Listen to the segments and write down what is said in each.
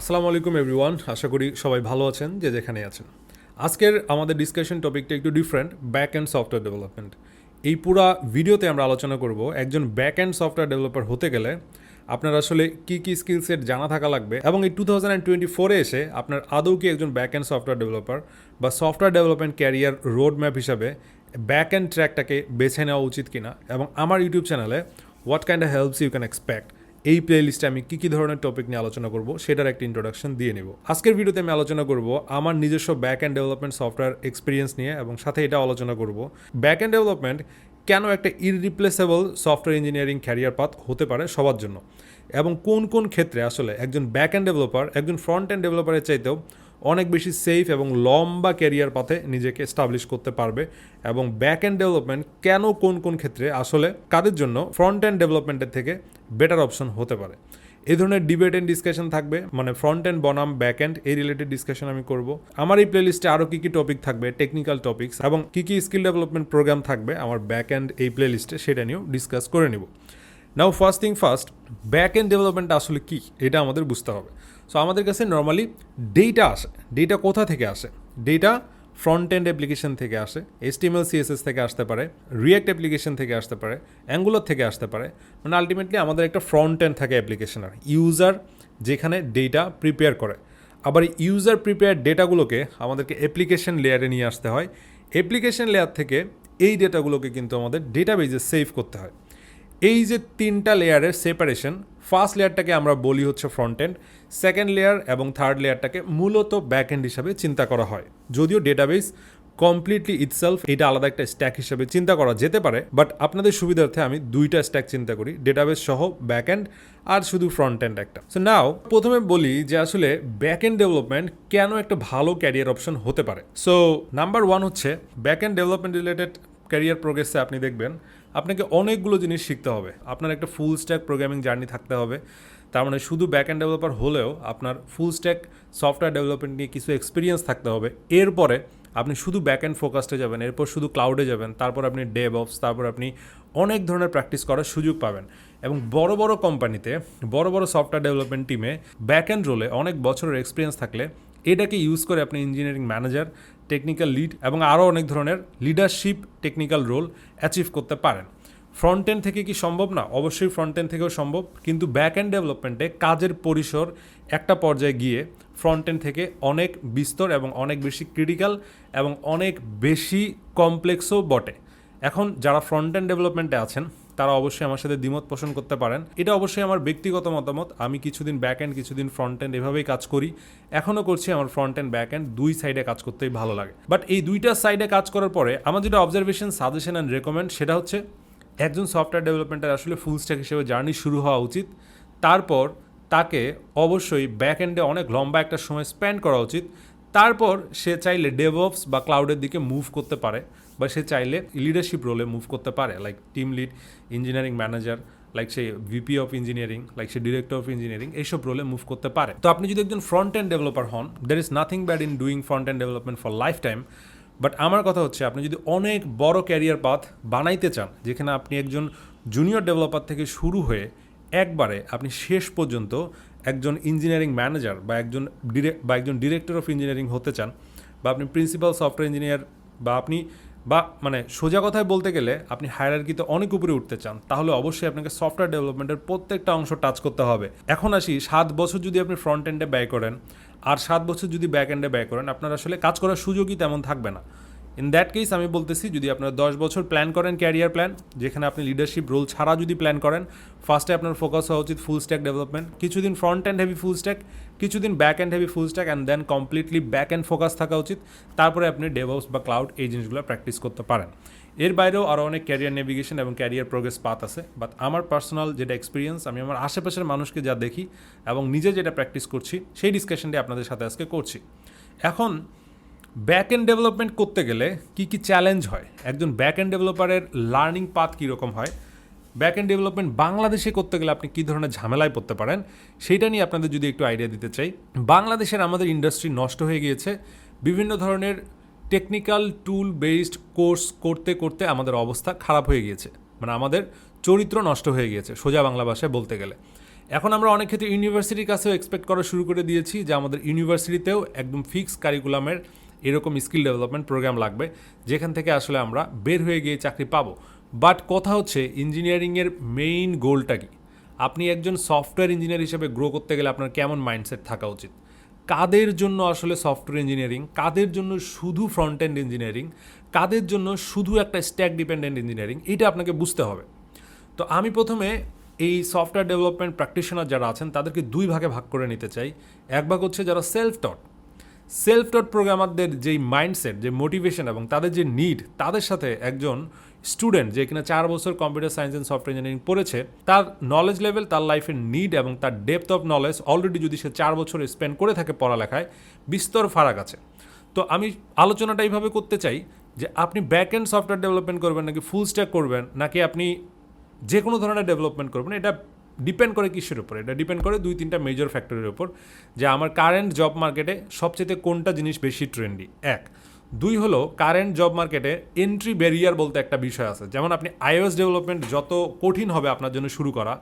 আসসালামু আলাইকুম এভরিওয়ান আশা করি সবাই ভালো আছেন, যে যেখানে আছেন। আজকের আমাদের ডিসকাশন টপিকটা একটু different back end software development এই পুরা ভিডিওতে আমরা আলোচনা করব একজন ব্যাক অ্যান্ড সফটওয়্যার ডেভেলপার হতে গেলে আপনার আসলে কী কী স্কিল সেট জানা থাকা লাগবে এবং এই টু থাউজেন্ড অ্যান্ড টোয়েন্টি ফোরে এসে আপনার আদৌ কি একজন ব্যাক অ্যান্ড সফটওয়্যার ডেভেলপার বা software development career road map হিসাবে ব্যাক অ্যান্ড ট্র্যাকটাকে বেছে নেওয়া উচিত কিনা এবং আমার ইউটিউব চ্যানেলে what kind of helps you can expect এই প্লেলিস্টে আমি কী কী ধরনের টপিক নিয়ে আলোচনা করব সেটার একটা ইন্ট্রোডাকশন দিয়ে নেব। আজকের ভিডিওতে আমি আলোচনা করব আমার নিজস্ব back end development software experience নিয়ে এবং সাথে এটা আলোচনা করব ব্যাক অ্যান্ড ডেভেলপমেন্ট কেন একটা irreplaceable software engineering career path হতে পারে সবার জন্য এবং কোন কোন ক্ষেত্রে আসলে একজন ব্যাক অ্যান্ড ডেভেলপার একজন ফ্রন্ট অ্যান্ড ডেভেলপারের চাইতেও অনেক বেশি সেফ এবং লম্বা ক্যারিয়ার পাথে নিজেকে এস্টাবলিশ করতে পারবে এবং ব্যাক অ্যান্ড ডেভেলপমেন্ট কেন কোন কোন ক্ষেত্রে আসলে কাদের জন্য ফ্রন্ট অ্যান্ড ডেভেলপমেন্টের থেকে বেটার অপশন হতে পারে। এই ধরনের ডিবেট অ্যান্ড ডিসকাশন থাকবে মানে ফ্রন্ট অ্যান্ড বনাম ব্যাক অ্যান্ড এই রিলেটেড ডিসকাশন আমি করব। আমার এই প্লেলিস্টে আরও কী কী টপিক থাকবে টেকনিক্যাল টপিক্স এবং কী কী স্কিল ডেভেলপমেন্ট প্রোগ্রাম থাকবে, আমার ব্যাক অ্যান্ড এই প্লেলিস্টে সেটা নিয়েও ডিসকাস করে নিব। Now first thing first back end development আসলে কী, এটা আমাদের বুঝতে হবে। সো আমাদের কাছে নর্মালি ডেটা আসে। ডেটা কোথা থেকে আসে? ডেটা ফ্রন্ট এন্ড অ্যাপ্লিকেশন থেকে আসে এসটিএমএল সিএসএস থেকে আসতে পারে রিয়েক্ট অ্যাপ্লিকেশন থেকে আসতে পারে অ্যাঙ্গুলার থেকে আসতে পারে। মানে আলটিমেটলি আমাদের একটা ফ্রন্ট এন্ড থাকে অ্যাপ্লিকেশনের ইউজার যেখানে ডেটা প্রিপেয়ার করে। আবার ইউজার প্রিপেয়ার ডেটাগুলোকে আমাদেরকে অ্যাপ্লিকেশন লেয়ারে নিয়ে আসতে হয়। অ্যাপ্লিকেশন লেয়ার থেকে এই ডেটাগুলোকে কিন্তু আমাদের ডেটাবেজে সেভ করতে হয়। এই যে তিনটা লেয়ারের সেপারেশন ফার্স্ট লেয়ারটাকে আমরা বলি হচ্ছে ফ্রন্ট এন্ড সেকেন্ড লেয়ার এবং থার্ড লেয়ারটাকে মূলত ব্যাক এন্ড হিসাবে চিন্তা করা হয়। যদিও ডেটাবেস কমপ্লিটলি ইটসেলফ এটা আলাদা একটা স্ট্যাক হিসাবে চিন্তা করা যেতে পারে বাট আপনাদের সুবিধার্থে আমি দুইটা স্ট্যাক চিন্তা করি ডেটাবেস সহ ব্যাক এন্ড আর শুধু ফ্রন্ট এন্ড একটা। সো নাও প্রথমে বলি যে আসলে ব্যাক এন্ড ডেভেলপমেন্ট কেন একটা ভালো ক্যারিয়ার অপশন হতে পারে। সো নাম্বার ওয়ান হচ্ছে back end development related career প্রোগ্রেসে আপনি দেখবেন, আপনাকে অনেকগুলো জিনিস শিখতে হবে। আপনার একটা ফুল স্ট্যাক প্রোগ্রামিং জার্নি থাকতে হবে। তার মানে শুধু ব্যাক অ্যান্ড ডেভেলপার হলেও আপনার ফুল স্ট্যাক সফটওয়্যার ডেভেলপমেন্ট নিয়ে কিছু এক্সপিরিয়েন্স থাকতে হবে। এরপরে আপনি শুধু ব্যাক অ্যান্ড ফোকাসে যাবেন, এরপর শুধু ক্লাউডে যাবেন, তারপর আপনি ডেভ অফস তারপর আপনি অনেক ধরনের প্র্যাকটিস করার সুযোগ পাবেন। এবং বড় বড় কোম্পানিতে বড় বড় সফটওয়্যার ডেভেলপমেন্ট টিমে ব্যাক অ্যান্ড রোলে অনেক বছরের এক্সপিরিয়েন্স থাকলে এটাকে ইউজ করে আপনি ইঞ্জিনিয়ারিং ম্যানেজার টেকনিক্যাল লিড এবং আরও অনেক ধরনের লিডারশিপ টেকনিক্যাল রোল অ্যাচিভ করতে পারেন। ফ্রন্ট থেকে কি সম্ভব না? অবশ্যই ফ্রন্ট থেকেও সম্ভব, কিন্তু ব্যাক এন্ড ডেভেলপমেন্টে কাজের পরিসর একটা পর্যায়ে গিয়ে ফ্রন্ট থেকে অনেক বিস্তর এবং অনেক বেশি ক্রিটিক্যাল এবং অনেক বেশি কমপ্লেক্সও বটে। এখন যারা ফ্রন্ট এন্ড ডেভেলপমেন্টে আছেন তারা অবশ্যই আমার সাথে দ্বিমত পোষণ করতে পারেন। এটা অবশ্যই আমার ব্যক্তিগত মতামত। আমি কিছুদিন ব্যাক এন্ড কিছুদিন ফ্রন্ট এন্ড এভাবেই কাজ করি। এখনও করছি আমার ফ্রন্ট এন্ড ব্যাক এন্ড দুই সাইডে কাজ করতেই ভালো লাগে। বাট এই দুইটা সাইডে কাজ করার পরে আমার যেটা অবজারভেশন সাজেশন অ্যান্ড রেকমেন্ড সেটা হচ্ছে একজন সফটওয়্যার ডেভেলপমেন্টের আসলে ফুল স্ট্যাক হিসেবে জার্নি শুরু হওয়া উচিত। তারপর তাকে অবশ্যই ব্যাক এন্ডে অনেক লম্বা একটা সময় স্পেন্ড করা উচিত। তারপর সে চাইলে ডেভঅপস বা ক্লাউডের দিকে মুভ করতে পারে। বা সে চাইলে লিডারশিপ রোলে মুভ করতে পারে like team lead engineering manager like say VP of engineering like say director of engineering এইসব রোলে মুভ করতে পারে। তো আপনি যদি একজন ফ্রন্ট এন্ড ডেভেলপার হন দের is nothing bad in doing front end development for life time but আমার কথা হচ্ছে আপনি যদি অনেক বড় ক্যারিয়ার পাথ বানাইতে চান, যেখানে আপনি একজন জুনিয়র ডেভেলপার থেকে শুরু হয়ে একবারে আপনি শেষ পর্যন্ত একজন ইঞ্জিনিয়ারিং ম্যানেজার বা একজন ডিরেক্ট বা একজন ডিরেক্টর অফ ইঞ্জিনিয়ারিং হতে চান, বা আপনি প্রিন্সিপাল সফটওয়্যার ইঞ্জিনিয়ার বা আপনি বা মানে সোজা কথায় বলতে গেলে আপনি হায়ারার্কিতে অনেক উপরে উঠতে চান, তাহলে অবশ্যই আপনাকে সফটওয়্যার ডেভেলপমেন্টের প্রত্যেকটা অংশ টাচ করতে হবে। এখন আসি, সাত বছর যদি আপনি ফ্রন্ট এন্ডে ব্যয় করেন, আর সাত বছর যদি ব্যাক এন্ডে ব্যয় করেন, আপনার আসলে কাজ করার সুযোগই তেমন থাকবে না। ইন দ্যাট কেস আমি বলতেছি, যদি আপনারা দশ বছর প্ল্যান করেন ক্যারিয়ার প্ল্যান যেখানে আপনি লিডারশিপ রোল ছাড়া যদি প্ল্যান করেন ফার্স্টে আপনার ফোকাস হওয়া উচিত ফুল স্ট্যাক ডেভেলপমেন্ট কিছুদিন front end heavy full stack কিছুদিন back end heavy full stack and then completely back end focus থাকা উচিত। তারপরে আপনি ডেভঅপস বা ক্লাউড এই জিনিসগুলো প্র্যাকটিস করতে পারেন। এর বাইরেও আরও অনেক ক্যারিয়ার নেভিগেশন এবং ক্যারিয়ার প্রোগ্রেস পাথ আছে। বাট আমার পার্সোনাল যেটা এক্সপিরিয়েন্স আমি আমার আশেপাশের মানুষকে যা দেখি এবং নিজে যেটা প্র্যাকটিস করছি, সেই ডিসকাশনটি আপনাদের সাথে আজকে করছি। এখন ব্যাক এন্ড ডেভেলপমেন্ট করতে গেলে কি কি চ্যালেঞ্জ হয়? একজন ব্যাক এন্ড ডেভেলপারের লার্নিং পাথ কীরকম হয়? ব্যাক এন্ড ডেভেলপমেন্ট বাংলাদেশে করতে গেলে আপনি কী ধরনের ঝামেলায় পড়তে পারেন, সেইটা নিয়ে আপনাদের যদি একটু আইডিয়া দিতে চাই। বাংলাদেশের আমাদের ইন্ডাস্ট্রি নষ্ট হয়ে গিয়েছে। বিভিন্ন ধরনের টেকনিক্যাল টুল বেসড কোর্স করতে করতে আমাদের অবস্থা খারাপ হয়ে গিয়েছে। মানে আমাদের চরিত্র নষ্ট হয়ে গিয়েছে, সোজা বাংলা ভাষায় বলতে গেলে। এখন আমরা অনেক ক্ষেত্রে ইউনিভার্সিটির কাছেও এক্সপেক্ট করা শুরু করে দিয়েছি যে আমাদের ইউনিভার্সিটিতেও একদম ফিক্স কারিকুলামের এরকম স্কিল ডেভেলপমেন্ট প্রোগ্রাম লাগবে, যেখান থেকে আসলে আমরা বের হয়ে গিয়ে চাকরি পাবো। বাট কথা হচ্ছে, ইঞ্জিনিয়ারিংয়ের মেইন গোলটা কি? আপনি একজন সফটওয়্যার ইঞ্জিনিয়ার হিসেবে গ্রো করতে গেলে আপনার কেমন মাইন্ডসেট থাকা উচিত? কাদের জন্য আসলে সফটওয়্যার ইঞ্জিনিয়ারিং কাদের জন্য শুধু ফ্রন্ট এন্ড ইঞ্জিনিয়ারিং কাদের জন্য শুধু একটা স্ট্যাক ডিপেন্ডেন্ট ইঞ্জিনিয়ারিং এটা আপনাকে বুঝতে হবে। তো আমি প্রথমে এই সফটওয়্যার ডেভেলপমেন্ট প্র্যাকটিশনার যারা আছেন, তাদেরকে দুই ভাগে ভাগ করে নিতে চাই। এক ভাগ হচ্ছে যারা সেলফ টট সেলফ টট প্রোগ্রামারদের যেই মাইন্ডসেট যে মোটিভেশন এবং তাদের যে নিড তাদের সাথে একজন স্টুডেন্ট যে কিনা চার বছর computer science and software engineering পড়েছে, তার নলেজ লেভেল তার লাইফের নিড এবং তার ডেপথ অফ নলেজ অলরেডি যদি সে চার বছর স্পেন্ড করে থাকে পড়ালেখায়, বিস্তর ফারাক আছে। তো আমি আলোচনাটা এইভাবে করতে চাই যে আপনি ব্যাক এন্ড সফটওয়্যার ডেভেলপমেন্ট করবেন নাকি ফুল স্ট্যাক করবেন, নাকি আপনি যে কোনো ধরনের ডেভেলপমেন্ট করবেন, এটা ডিপেন্ড করে কিসের উপর? এটা ডিপেন্ড করে দুই তিনটা মেজর ফ্যাক্টরের উপর, যে আমার কারেন্ট জব মার্কেটে সবচেয়ে কোনটা জিনিস বেশি ট্রেন্ডি এক দুই হলো কারেন্ট জব মার্কেটে এন্ট্রি ব্যারিয়ার বলতে একটা বিষয় আছে। যেমন আপনি আইওএস ডেভেলপমেন্ট যত কঠিন হবে আপনার জন্য শুরু করা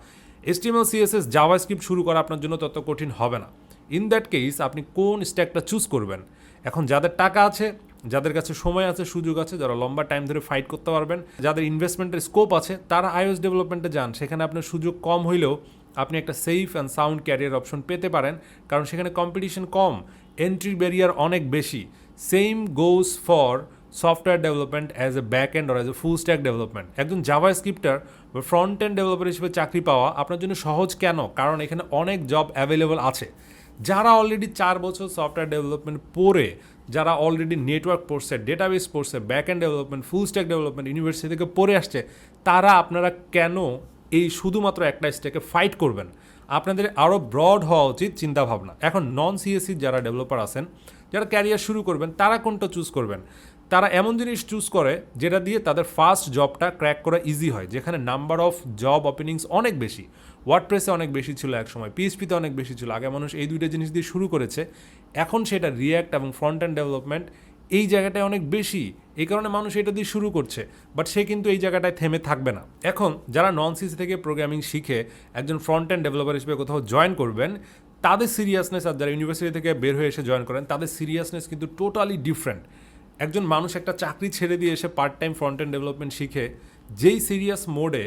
এসটিএমএল সিএসএস জাভা স্ক্রিপ্ট শুরু করা আপনার জন্য তত কঠিন হবে না। ইন দ্যাট কেস আপনি কোন স্ট্যাকটা চুজ করবেন? এখন যাদের টাকা আছে, যাদের কাছে সময় আছে, সুযোগ আছে, যারা লম্বা টাইম ধরে ফাইট করতে পারবেন, যাদের ইনভেস্টমেন্টের স্কোপ আছে, তারা আইওএস ডেভেলপমেন্টে যান। সেখানে আপনার সুযোগ কম হইলেও আপনি একটা safe and sound career option পেতে পারেন, কারণ সেখানে কম্পিটিশন কম এন্ট্রি ব্যারিয়ার অনেক বেশি। Same goes for software development as a back end or as a full stack development একজন জাভা স্ক্রিপ্টার বা ফ্রন্ট এন্ড ডেভেলপার হিসেবে চাকরি পাওয়া আপনার জন্য সহজ কেন? কারণ এখানে অনেক জব অ্যাভেলেবল আছে। যারা অলরেডি চার বছর সফটওয়্যার ডেভেলপমেন্ট পড়ে, যারা অলরেডি নেটওয়ার্ক পড়ছে ডেটাবেস পড়ছে back end development full stack development university থেকে পড়ে আসছে, তারা আপনারা কেন এই শুধুমাত্র একটা স্টেকে ফাইট করবেন। আপনাদের আরও ব্রড হওয়া উচিত চিন্তাভাবনা। এখন নন সিএসসি যারা ডেভেলপার আছেন, যারা ক্যারিয়ার শুরু করবেন, তারা কোনটা চুজ করবেন? তারা এমন জিনিস চুজ করে, যেটা দিয়ে তাদের ফার্স্ট জবটা ক্র্যাক করা ইজি হয়, যেখানে নাম্বার অফ জব ওপেনিংস অনেক বেশি। ওয়ার্ডপ্রেসে অনেক বেশি ছিল এক সময় পিএইচপিতে অনেক বেশি ছিল, আগে মানুষ এই দুইটা জিনিস দিয়ে শুরু করেছে। এখন সেটা রিয়্যাক্ট এবং ফ্রন্ট অ্যান্ড ডেভেলপমেন্ট এই জায়গাটায় অনেক বেশি। এই কারণে মানুষ এটা দিয়ে শুরু করছে। বাট সে কিন্তু এই জায়গাটায় থেমে থাকবে না। এখন যারা নন সিসি থেকে প্রোগ্রামিং শিখে একজন ফ্রন্ট অ্যান্ড ডেভেলপার হিসেবে কোথাও জয়েন করবেন, তাদের সিরিয়াসনেস আর যারা ইউনিভার্সিটি থেকে বের হয়ে এসে জয়েন করেন, তাদের সিরিয়াসনেস কিন্তু টোটালি ডিফারেন্ট একজন মানুষ একটা চাকরি ছেড়ে দিয়ে এসে part time front end development শিখে, যেই সিরিয়াস মোডে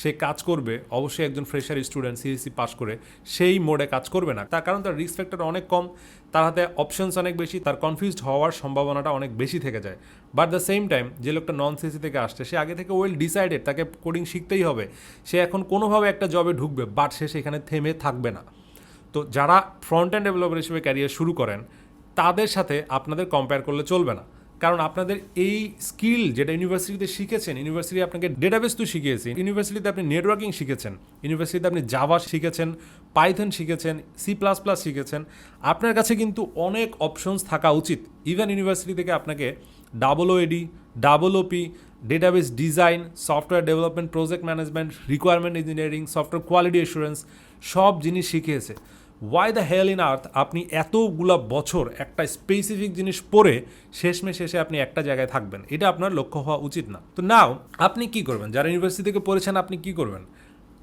সে কাজ করবে, অবশ্যই একজন ফ্রেশার স্টুডেন্ট সিএসসি পাস করে, সেই মোডে কাজ করবে না। তার কারণ তার রিস্ক ফ্যাক্টর অনেক কম, তার হাতে অপশনস অনেক বেশি, তার কনফিউজড হওয়ার সম্ভাবনাটা অনেক বেশি থেকে যায়। বাট দ্য সেম টাইম যে লোকটা নন সিএসসি থেকে আসছে, সে আগে থেকে ওয়েল ডিসাইডেড তাকে কোডিং শিখতেই হবে। সে এখন কোনোভাবে একটা জবে ঢুকবে বাট সে সেখানে থেমে থাকবে না। তো যারা ফ্রন্ট অ্যান্ড ডেভেলপার হিসেবে ক্যারিয়ার শুরু করেন, তাদের সাথে আপনাদের কম্পেয়ার করলে চলবে না। কারণ আপনাদের এই স্কিল যেটা ইউনিভার্সিটিতে শিখেছেন, ইউনিভার্সিটি আপনাকে ডেটাবেস তো শিখিয়েছে, ইউনিভার্সিটিতে আপনি নেটওয়ার্কিং শিখেছেন, ইউনিভার্সিটিতে আপনি জাভা শিখেছেন পাইথন শিখেছেন সি প্লাস প্লাস শিখেছেন, আপনার কাছে কিন্তু অনেক অপশনস থাকা উচিত। ইভেন ইউনিভার্সিটি থেকে আপনাকে double OAD double OP database design software development project management requirement engineering software quality assurance সব জিনিস শিখিয়েছে। Why the hell in earth আপনি এতগুলা বছর একটা স্পেসিফিক জিনিস পরে শেষমেশ শেষে আপনি একটা জায়গায় থাকবেন? এটা আপনার লক্ষ্য হওয়া উচিত না। তো নাও আপনি কি করবেন? যারা ইউনিভার্সিটি থেকে পড়েছেন, আপনি কি করবেন?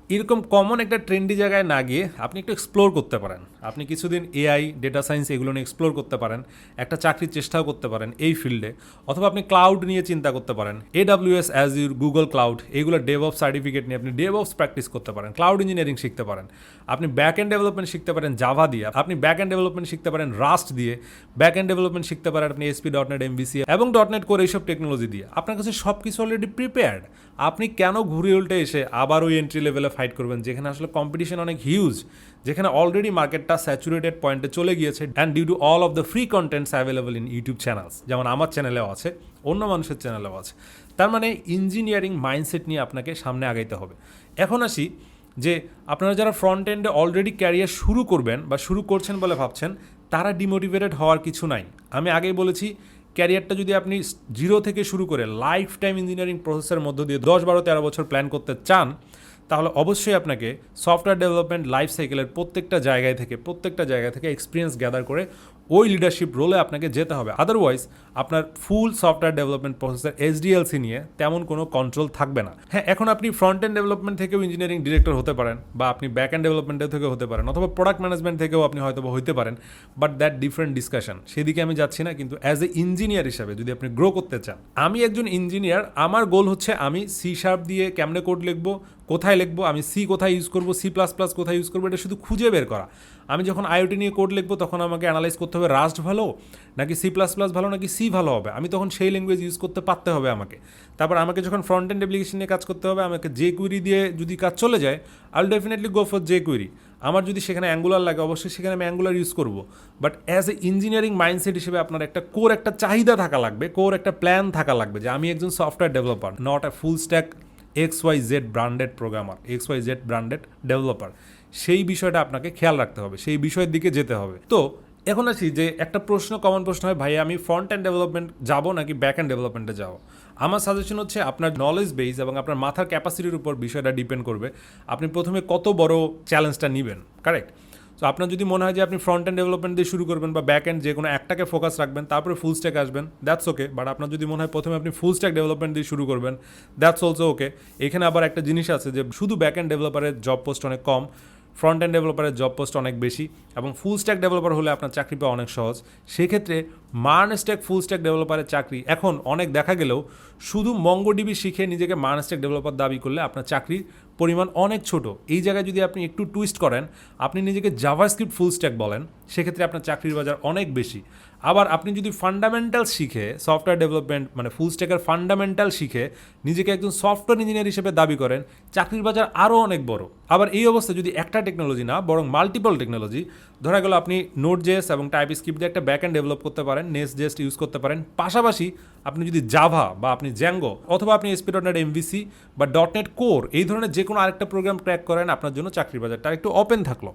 এরকম কমন একটা ট্রেন্ডি জায়গায় না গিয়ে আপনি একটু এক্সপ্লোর করতে পারেন। আপনি কিছুদিন এআই ডেটা সায়েন্স এগুলো নিয়ে এক্সপ্লোর করতে পারেন, একটা চাকরির চেষ্টাও করতে পারেন এই ফিল্ডে অথবা আপনি ক্লাউড নিয়ে চিন্তা করতে পারেন A W S Azure Google cloud এগুলো ডেভ অফ সার্টিফিকেট নিয়ে আপনি ডেভ অফস প্র্যাকটিস করতে পারেন ক্লাউড ইঞ্জিনিয়ারিং শিখতে পারেন। আপনি ব্যাক এন্ড ডেভেলপমেন্ট শিখতে পারেন জাভা দিয়ে, আপনি ব্যাক এন্ড ডেভেলপমেন্ট শিখতে পারেন রাস্ট দিয়ে ব্যাক এন্ড ডেভেলপমেন্ট শিখতে পারেন আপনি এসপি ডট নেট এমবিসি এবং ডট নেট করে এইসব টেকনোলজি দিয়ে। আপনার কাছে সব কিছু অলরেডি প্রিপেয়ার্ড আপনি কেন ঘুরে উল্টে এসে আবার ওই এন্ট্রি লেভেলে ফাইট করবেন, যেখানে আসলে কম্পিটিশন অনেক হিউজ যেখানে অলরেডি মার্কেটটা স্যাচুরেটেড পয়েন্টে চলে গিয়েছে and due to all of the free contents available in YouTube channels যেমন আমার চ্যানেলেও আছে, অন্য মানুষের চ্যানেলেও আছে, তার মানে ইঞ্জিনিয়ারিং মাইন্ডসেট নিয়ে আপনাকে সামনে আগাইতে হবে। এখন আসি যে আপনারা যারা ফ্রন্ট এন্ডে অলরেডি ক্যারিয়ার শুরু করবেন বা শুরু করছেন বলে ভাবছেন, তারা ডিমোটিভেটেড হওয়ার কিছু নাই। আমি আগেই বলেছি ক্যারিয়ারটা যদি আপনি জিরো থেকে শুরু করে লাইফ টাইম ইঞ্জিনিয়ারিং প্রসেসের মধ্য দিয়ে দশ বারো তেরো বছর প্ল্যান করতে চান তাহলে অবশ্যই আপনাকে সফটওয়্যার ডেভেলপমেন্ট লাইফ সাইকেলের প্রত্যেকটা জায়গায় থেকে, প্রত্যেকটা জায়গা থেকে এক্সপিরিয়েন্স গ্যাদার করে ওই লিডারশিপ রোলে আপনাকে যেতে হবে। আদারওয়াইজ আপনার ফুল সফটওয়্যার ডেভেলপমেন্ট প্রসেসের এইচডিএলসি নিয়ে তেমন কোনো কন্ট্রোল থাকবে না। হ্যাঁ এখন আপনি ফ্রন্ট এন্ড ডেভেলপমেন্ট থেকেও ইঞ্জিনিয়ারিং ডিরেক্টর হতে পারেন বা আপনি ব্যাক এন্ড ডেভেলপমেন্টের থেকেও হতে পারেন অথবা প্রোডাক্ট ম্যানেজমেন্ট থেকেও আপনি হয়তো হইতে পারেন বাট দ্যাট ডিফারেন্ট ডিসকাশন সেদিকে আমি যাচ্ছি না, কিন্তু অ্যাজ এ ইঞ্জিনিয়ার হিসাবে যদি আপনি গ্রো করতে চান। আমি একজন ইঞ্জিনিয়ার আমার গোল হচ্ছে আমি সি শার্প দিয়ে কেমনে কোড লিখব, কোথায় লিখব, আমি সি কোথায় ইউজ করব সি প্লাস প্লাস কোথায় ইউজ করব, এটা শুধু খুঁজে বের করা। আমি যখন আইওটি নিয়ে কোড লিখব, তখন আমাকে অ্যানালাইজ করতে হবে রাস্ট ভালো নাকি সি প্লাস প্লাস ভালো নাকি সি ভালো হবে। আমি তখন সেই ল্যাঙ্গুয়েজ ইউজ করতে পারতে হবে আমাকে। তারপর আমাকে যখন ফ্রন্ট এন্ড অ্যাপ্লিকেশন নিয়ে কাজ করতে হবে, আমাকে যে কুইরি দিয়ে যদি কাজ চলে যায় আইল ডেফিনেটলি গো ফর যে কুইরি আমার যদি সেখানে অ্যাঙ্গুলার লাগে, অবশ্যই সেখানে আমি অ্যাঙ্গুলার ইউজ করব। But as a engineering mindset হিসেবে আপনার একটা কোর একটা চাহিদা থাকা লাগবে কোর একটা প্ল্যান থাকা লাগবে যে আমি একজন software developer not a full stack X Y Z branded programmer X Y Z branded developer সেই বিষয়টা আপনাকে খেয়াল রাখতে হবে, সেই বিষয়ের দিকে যেতে হবে। তো এখন আছি যে একটা প্রশ্ন কমন প্রশ্ন হয়, ভাই, আমি ফ্রন্ট অ্যান্ড ডেভেলপমেন্ট যাব নাকি ব্যাক অ্যান্ড ডেভেলপমেন্টে যাব? আমার সাজেশন হচ্ছে আপনার নলেজ বেস এবং আপনার মাথার ক্যাপাসিটির উপর বিষয়টা ডিপেন্ড করবে। আপনি প্রথমে কত বড় চ্যালেঞ্জটা নেবেন কারেক্ট তো আপনার যদি মনে হয় যে আপনি ফ্রন্ট এন্ড ডেভেলপমেন্ট দিয়ে শুরু করবেন বা ব্যাক এন্ড যে কোনো একটাকে ফোকাস রাখবেন, তারপরে ফুল স্ট্যাক আসবেন দ্যাটস ওকে বাট আপনার যদি মনে হয় প্রথমে আপনি ফুল স্ট্যাক ডেভেলপমেন্ট দিয়ে শুরু করবেন দ্যাটস অলসো ওকে এখানে আবার একটা জিনিস আছে যে শুধু ব্যাক এন্ড ডেভেলপারের জব পোস্ট অনেক কম ফ্রন্ট এন্ড ডেভেলপারের জব পোস্ট অনেক বেশি এবং ফুল স্ট্যাক ডেভেলপার হলে আপনার চাকরি পাওয়া অনেক সহজ। সেক্ষেত্রে মার্ন স্ট্যাক ফুল স্ট্যাক ডেভেলপারের চাকরি এখন অনেক দেখা গেলেও শুধু মঙ্গোডিবি শিখে নিজেকে মার্ন স্ট্যাক ডেভেলপার দাবি করলে আপনার চাকরির পরিমাণ অনেক ছোট। এই জায়গায় যদি আপনি একটু টুইস্ট করেন, আপনি নিজেকে জাভাস্ক্রিপ্ট ফুল স্ট্যাক বলেন, সেক্ষেত্রে আপনার চাকরির বাজার অনেক বেশি। আবার আপনি যদি ফান্ডামেন্টাল শিখে সফটওয়্যার ডেভেলপমেন্ট মানে ফুল স্ট্যাকের ফান্ডামেন্টাল শিখে, নিজেকে একজন সফটওয়্যার ইঞ্জিনিয়ার হিসেবে দাবি করেন, চাকরির বাজার আরও অনেক বড়। আবার এই অবস্থায় যদি একটা টেকনোলজি না, বরং মাল্টিপল টেকনোলজি ধরা গেল আপনি নোট জেস এবং টাইপ স্ক্রিপ্ট দিয়ে একটা ব্যাক ডেভেলপ করতে পারেন নেস জেস্ট ইউজ করতে পারেন, পাশাপাশি আপনি যদি জাভা বা আপনি জ্যাঙ্গো অথবা আপনি এসপি ডট নেট এমভিসি বা ডট নেট কোর এই ধরনের যে কোনো আরেকটা প্রোগ্রাম ট্র্যাক করেন, আপনার জন্য চাকরির বাজারটা একটু ওপেন থাকল।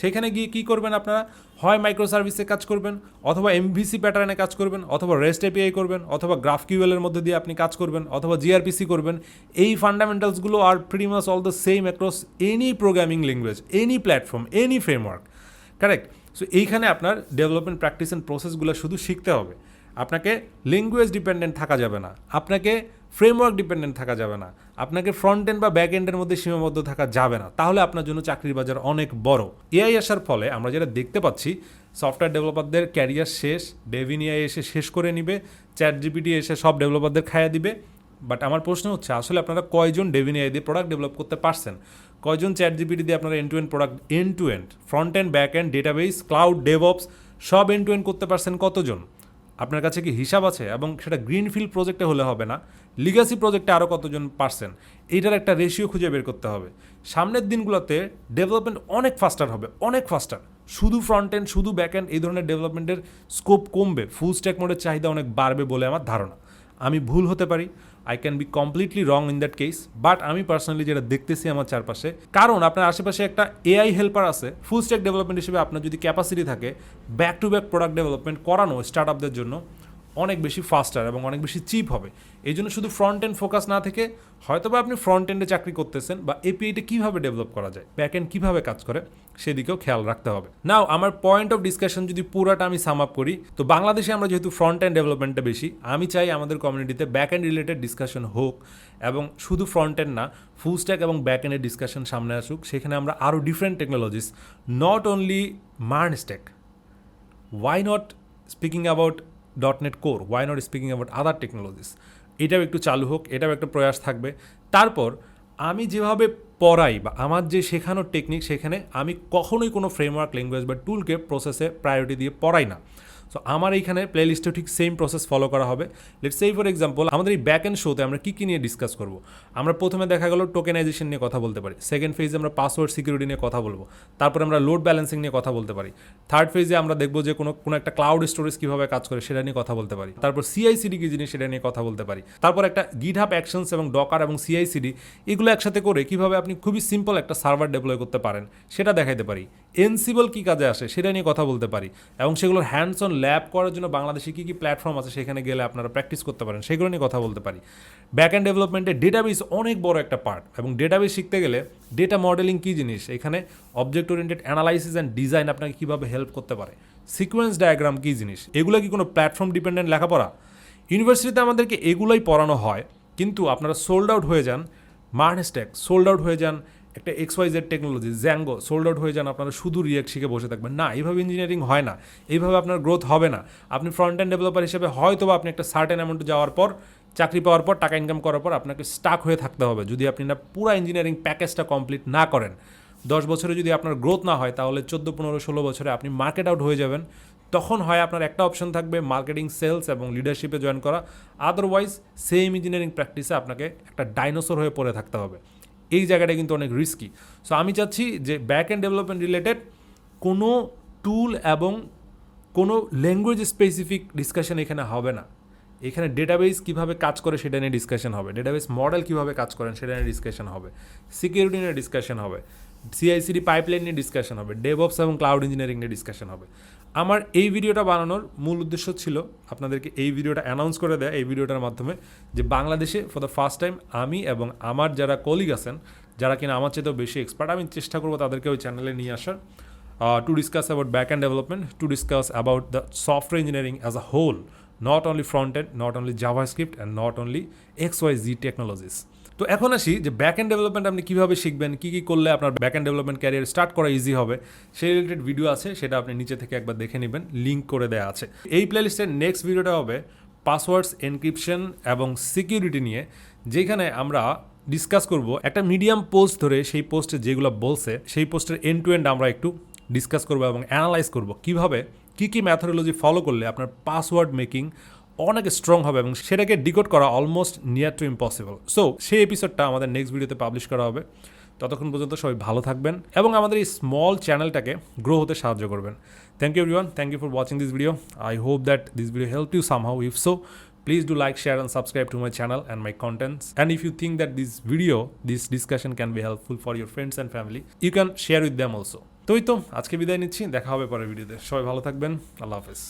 সেখানে গিয়ে কী করবেন আপনারা? হয় মাইক্রো সার্ভিসে কাজ করবেন, অথবা এমভিসি প্যাটার্নে কাজ করবেন, অথবা রেস্ট এপিআই করবেন, অথবা গ্রাফ কিউএলের মধ্যে দিয়ে আপনি কাজ করবেন, অথবা জিআরপিসি করবেন, এই ফান্ডামেন্টালসগুলো আর pretty much all the same across any programming language any platform any framework correct so এইখানে আপনার ডেভেলপমেন্ট প্র্যাকটিস অ্যান্ড প্রসেসগুলো শুধু শিখতে হবে। আপনাকে ল্যাঙ্গুয়েজ ডিপেন্ডেন্ট থাকা যাবে না। আপনাকে ফ্রেমওয়ার্ক ডিপেন্ডেন্ট থাকা যাবে না। আপনাকে ফ্রন্ট এন্ড বা ব্যাক এন্ডের মধ্যে সীমাবদ্ধ থাকা যাবে না। তাহলে আপনার জন্য চাকরির বাজার অনেক বড়। এআই আসার ফলে আমরা যেটা দেখতে পাচ্ছি সফটওয়্যার ডেভেলপারদের ক্যারিয়ার শেষ ডেভিনিয়াই এসে শেষ করে নিবে চ্যাট জিপিটি এসে সব ডেভেলপারদের খাইয়ে দিবে। বাট আমার প্রশ্ন হচ্ছে, আসলে আপনারা কয়জন ডেভিনিয়াই দিয়ে প্রোডাক্ট ডেভেলপ করতে পারছেন? কয়জন চ্যাট জিপিটি দিয়ে আপনারা end to end product end to end front end back end database cloud DevOps সব এন্ড টু এন্ড করতে পারছেন কতজন? আপনার কাছে কি হিসাব আছে? এবং সেটা গ্রিনফিল্ড প্রজেক্টে হলে হবে না। লিগাসি প্রজেক্টে আরও কতজন পারছেন? এইটার একটা রেশিও খুঁজে বের করতে হবে। সামনের দিনগুলোতে ডেভেলপমেন্ট অনেক ফাস্টার হবে, অনেক ফাস্টার শুধু ফ্রন্ট এন্ড শুধু ব্যাক এন্ড এই ধরনের ডেভেলপমেন্টের স্কোপ কমবে। ফুল স্ট্যাক মোডের চাহিদা অনেক বাড়বে বলে আমার ধারণা। আমি ভুল হতে পারি। I can be completely wrong in that case but আমি পার্সোনালি যেটা দেখতেছি আমার চারপাশে, কারণ আপনার আশেপাশে একটা এআই হেল্পার আছে ফুল স্ট্যাক ডেভেলপমেন্ট হিসেবে আপনার যদি ক্যাপাসিটি থাকে back to back product development করানো স্টার্ট আপদের জন্য অনেক বেশি ফাস্টার এবং অনেক বেশি চিপ হবে। এই জন্য শুধু ফ্রন্ট এন্ড ফোকাস না থেকে হয়তো বা আপনি ফ্রন্ট এন্ডে চাকরি করতেছেন বা এপিআইটা কীভাবে ডেভেলপ করা যায় ব্যাক এন্ড কীভাবে কাজ করে, সেদিকেও খেয়াল রাখতে হবে। নাও আমার পয়েন্ট অফ ডিসকাশন যদি পুরাটা আমি সাম আপ করি, তো বাংলাদেশে আমরা যেহেতু ফ্রন্ট এন্ড ডেভেলপমেন্টটা বেশি, আমি চাই আমাদের কমিউনিটিতে ব্যাক এন্ড রিলেটেড ডিসকাশন হোক এবং শুধু ফ্রন্ট এন্ড না ফুল স্ট্যাক এবং ব্যাক এন্ডের ডিসকাশন সামনে আসুক, সেখানে আমরা আরও different technologies not only MERN stack why not speaking about dot net core why not speaking about other technologies এটাও একটু চালু হোক, এটাও একটা প্রয়াস থাকবে। তারপর আমি যেভাবে পড়াই বা আমার যে শেখানোর টেকনিক সেখানে আমি কখনোই কোনো ফ্রেমওয়ার্ক ল্যাঙ্গুয়েজ বা টুলকে প্রসেসে প্রায়োরিটি দিয়ে পড়াই না। সো আমার এইখানে প্লেলিস্টেও ঠিক সেম প্রসেস ফলো করা হবে। লেট সেই ফর এক্সাম্পল আমাদের এই ব্যাক এন্ড শোতে আমরা কী কী নিয়ে ডিসকাস করব? আমরা প্রথমে দেখা গেল টোকেনাইজেশন নিয়ে কথা বলতে পারি। সেকেন্ড ফেজে আমরা পাসওয়ার্ড সিকিউরিটি নিয়ে কথা বলব। তারপর আমরা লোড ব্যালেন্সিং নিয়ে কথা বলতে পারি। থার্ড ফেজে আমরা দেখব যে কোনো কোনো একটা ক্লাউড স্টোরেজ কীভাবে কাজ করে সেটা নিয়ে কথা বলতে পারি। তারপর সিআইসিডি কী জিনিস সেটা নিয়ে কথা বলতে পারি। তারপর একটা গিট হাব অ্যাকশনস এবং ডকার এবং সিআইসিডি এগুলো একসাথে করে কীভাবে আপনি খুবই সিম্পল একটা সার্ভার ডেপ্লয় করতে পারেন, সেটা দেখাইতে পারি। এনসিবল কী কাজে আসে সেটা নিয়ে কথা বলতে পারি। এবং সেগুলোর হ্যান্ডস অন ল্যাব করার জন্য বাংলাদেশে কী কী প্ল্যাটফর্ম আছে সেখানে গেলে আপনারা প্র্যাকটিস করতে পারেন, সেগুলো নিয়ে কথা বলতে পারি। ব্যাক অ্যান্ড ডেভেলপমেন্টে ডেটাবেস অনেক বড় একটা পার্ট এবং ডেটাবেস শিখতে গেলে ডেটা মডেলিং কী জিনিস? এখানে object oriented analysis and design আপনাকে কীভাবে হেল্প করতে পারে? সিকোয়েন্স ডায়াগ্রাম কী জিনিস? এগুলো কি কোনো প্ল্যাটফর্ম ডিপেন্ডেন্ট লেখাপড়া? ইউনিভার্সিটিতে আমাদেরকে এগুলোই পড়ানো হয়, কিন্তু আপনারা সোল্ড আউট হয়ে যান মার্নেস্ট্যাক সোল্ড আউট হয়ে যান একটা X Y Z technology Django sold out হয়ে যান, আপনারা শুধু রিয়াক্ট শিখে বসে থাকবেন। না, এইভাবে ইঞ্জিনিয়ারিং হয় না। এইভাবে আপনার গ্রোথ হবে না। আপনি ফ্রন্ট এন্ড ডেভেলপার হিসেবে হয়তো বা আপনি একটা সার্টেন অ্যামাউন্ট যাওয়ার পর, চাকরি পাওয়ার পর, টাকা ইনকাম করার পর আপনাকে স্টাক হয়ে থাকতে হবে। যদি আপনি না পুরো ইঞ্জিনিয়ারিং প্যাকেজটা কমপ্লিট না করেন, দশ বছরে যদি আপনার গ্রোথ না হয়, তাহলে চোদ্দ, পনেরো, ষোলো বছরে আপনি মার্কেট আউট হয়ে যাবেন। তখন হয় আপনার একটা অপশন থাকবে মার্কেটিং সেলস এবং লিডারশিপে জয়েন করা। আদারওয়াইজ সেম ইঞ্জিনিয়ারিং প্র্যাকটিসে আপনাকে একটা ডাইনোসর হয়ে পড়ে থাকতে হবে। এই জায়গাটা কিন্তু অনেক রিস্কি সো আমি চাচ্ছি যে ব্যাক অ্যান্ড ডেভেলপমেন্ট রিলেটেড কোনো টুল এবং কোনো ল্যাঙ্গুয়েজ স্পেসিফিক ডিসকাশন এখানে হবে না। এখানে ডেটাবেস কীভাবে কাজ করে সেটা নিয়ে ডিসকাশন হবে। ডেটাবেস মডেল কীভাবে কাজ করেন সেটা নিয়ে ডিসকাশন হবে। সিকিউরিটি নিয়ে ডিসকাশন হবে। সিআইসিডি পাইপলাইন নিয়ে ডিসকাশন হবে। ডেভঅপস এবং ক্লাউড ইঞ্জিনিয়ারিং নিয়ে ডিসকাশন হবে। আমার এই ভিডিওটা বানানোর মূল উদ্দেশ্য ছিল আপনাদেরকে এই ভিডিওটা অ্যানাউন্স করে দেয়, এই ভিডিওটার মাধ্যমে যে বাংলাদেশে ফর দ্য ফার্স্ট টাইম আমি এবং আমার যারা কলিগ আছেন, যারা কিনা আমার চেয়েতেও বেশি এক্সপার্ট আমি চেষ্টা করব তাদেরকে ওই চ্যানেলে নিয়ে আসার to discuss about back end development to discuss about the software engineering as a whole not only front end not only JavaScript and not only X Y Z technologies তো এখন আসি যে ব্যাক অ্যান্ড ডেভেলপমেন্ট আপনি কীভাবে শিখবেন, কী কী করলে আপনার back end development career start করা ইজি হবে, সেই রিলেটেড ভিডিও আছে, সেটা আপনি নিচে থেকে একবার দেখে নেবেন লিঙ্ক করে দেওয়া আছে। এই প্লেলিস্টের নেক্সট ভিডিওটা হবে পাসওয়ার্ডস এনক্রিপশন এবং সিকিউরিটি নিয়ে, যেখানে আমরা ডিসকাস করব একটা মিডিয়াম পোস্ট ধরে সেই পোস্টে যেগুলো বলছে, সেই পোস্টের এন্ড টু এন্ড আমরা একটু ডিসকাস করব এবং অ্যানালাইজ করব। কীভাবে? কী কী ম্যাথোডোলজি ফলো করলে আপনার পাসওয়ার্ড মেকিং অনেক স্ট্রং হবে এবং সেটাকে ডিকোড করা almost near to impossible so সেই এপিসোডটা আমাদের নেক্সট ভিডিওতে পাবলিশ করা হবে। ততক্ষণ পর্যন্ত সবাই ভালো থাকবেন এবং আমাদের এই স্মল চ্যানেলটাকে গ্রো হতে সাহায্য করবেন। Thank you everyone thank you for watching this video I hope that this video help you somehow if so please do like, share, and subscribe to my channel and my contents. And if you think that this video, this discussion can be helpful for your friends and family, you can share with them also. তো এই তো, আজকে বিদায় নিচ্ছি। দেখা হবে পরের ভিডিওতে সবাই ভালো থাকবেন। আল্লাহ হাফেজ।